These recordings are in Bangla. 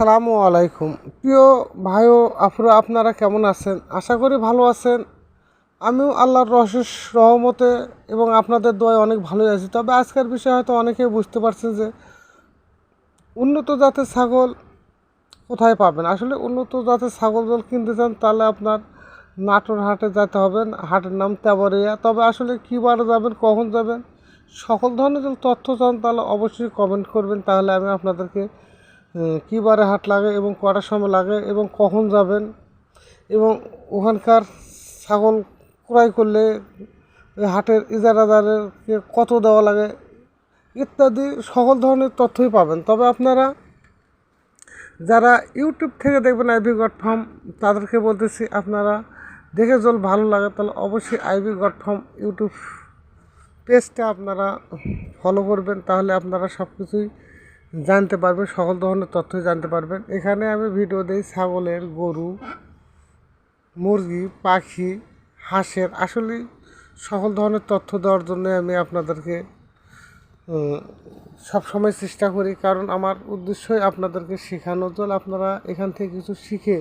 আসসালামু আলাইকুম। প্রিয় ভাই ও আপুরা আপনারা কেমন আছেন? আশা করি ভালো আছেন। আমিও আল্লাহর রহস্য রহমতে এবং আপনাদের দোয়ায় অনেক ভালোই আছি। তবে আজকের বিষয়ে হয়তো অনেকেই বুঝতে পারছেন যে উন্নত জাতের ছাগল কোথায় পাবেন? আসলে উন্নত জাতের ছাগল জল কিনতে চান, তাহলে আপনার নাটোর হাটে যেতে হবে। হাটের নাম তেবরিয়া তবে আসলে কী বারে যাবেন, কখন যাবেন, সকল ধরনের যদি তথ্য চান, তাহলে অবশ্যই কমেন্ট করবেন। তাহলে আমি আপনাদেরকে কী বারে হাট লাগে এবং কটার সময় লাগে এবং কখন যাবেন? এবং ওখানকার ছাগল ক্রয় করলে ওই হাটের ইজারাদারেরকে কত দেওয়া লাগে ইত্যাদি সকল ধরনের তথ্যই পাবেন। তবে আপনারা যারা ইউটিউব থেকে দেখবেন আইভি গড ফার্ম, তাদেরকে বলতেছি আপনারা দেখে জল ভালো লাগে তাহলে অবশ্যই আইভি গড ফার্ম ইউটিউব পেজটা আপনারা ফলো করবেন, তাহলে আপনারা সব কিছুই জানতে পারবেন, সকল ধরনের তথ্যই জানতে পারবেন। এখানে আমি ভিডিও দিই, ছাগলের গরু, মুরগি, পাখি, হাঁসের। আসলে সকল ধরনের তথ্য দেওয়ার জন্য আমি আপনাদেরকে সব সময় চেষ্টা করি। কারণ আমার উদ্দেশ্যই আপনাদেরকে শেখানো জল আপনারা এখান থেকে কিছু শিখে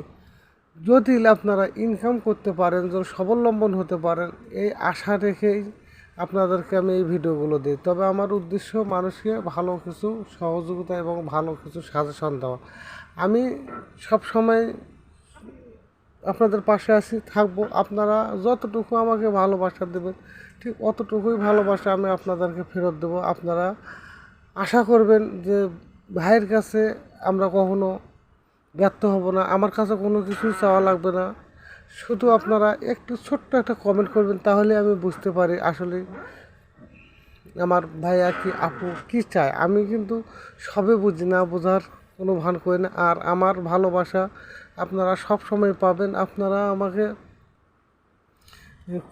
যদি আপনারা ইনকাম করতে পারেন, যদি স্বাবলম্বন হতে পারেন, এই আশা রেখেই আপনাদেরকে আমি এই ভিডিওগুলো দিই। তবে আমার উদ্দেশ্য মানুষকে ভালো কিছু, সহযোগিতা এবং ভালো কিছু সাজেশন দেওয়া। আমি সব সময় আপনাদের পাশে আছি, থাকব। আপনারা যতটুকু আমাকে ভালোবাসা দেবেন, ঠিক অতটুকুই ভালোবাসা আমি আপনাদেরকে ফেরত দেবো। আপনারা আশা করবেন যে ভাইয়ের কাছে আমরা কখনো ব্যর্থ হব না। আমার কাছে কোনো কিছুই চাওয়া লাগবে না। শুধু আপনারা একটু ছোট্ট একটা কমেন্ট করবেন, তাহলে আমি বুঝতে পারি আসলে আমার ভাইয়া কি, আপু কী চায়। আমি কিন্তু সবে বুঝি না, বোঝার কোনো ভান করি না। আর আমার ভালোবাসা আপনারা সব সময় পাবেন। আপনারা আমাকে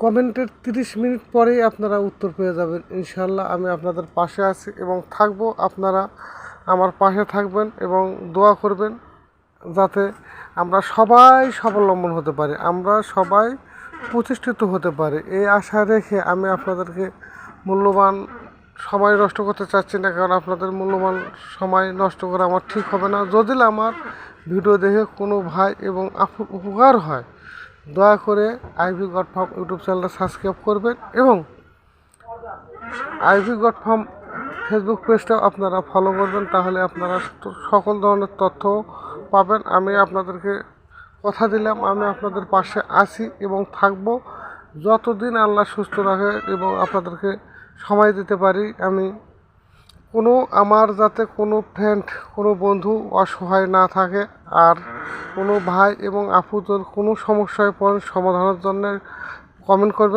কমেন্টের তিরিশ মিনিট পরেই আপনারা উত্তর পেয়ে যাবেন। ইনশাল্লাহ আমি আপনাদের পাশে আছি এবং থাকব। আপনারা আমার পাশে থাকবেন এবং দোয়া করবেন। যাতে আমরা সবাই স্বাবলম্বন হতে পারি, আমরা সবাই প্রতিষ্ঠিত হতে পারি। এই আশা রেখে আমি আপনাদেরকে মূল্যবান সময় নষ্ট করতে চাচ্ছি না, কারণ আপনাদের মূল্যবান সময় নষ্ট করা আমার ঠিক হবে না। যদি আমার ভিডিও দেখে কোনো ভাই এবং উপকার হয়, দয়া করে আইভি গড ফার্ম ইউটিউব চ্যানেলটা সাবস্ক্রাইব করবেন এবং আইভি গড ফার্ম ফেসবুক পেজটাও আপনারা ফলো করবেন, তাহলে আপনারা সকল ধরনের তথ্য পাবেন। আমি আপনাদেরকে কথা দিলাম, আমি আপনাদের পাশে আছি এবং থাকব। যতদিন আল্লাহ সুস্থ রাখে এবং আপনাদেরকে সময় দিতে পারি, আমি কোনো, আমার যাতে কোনো ফ্রেন্ড কোনো বন্ধু অসহায় না থাকে আর কোনো ভাই এবং আপুদের কোনো সমস্যায় পড়েন, সমাধানের জন্য কমেন্ট করবেন।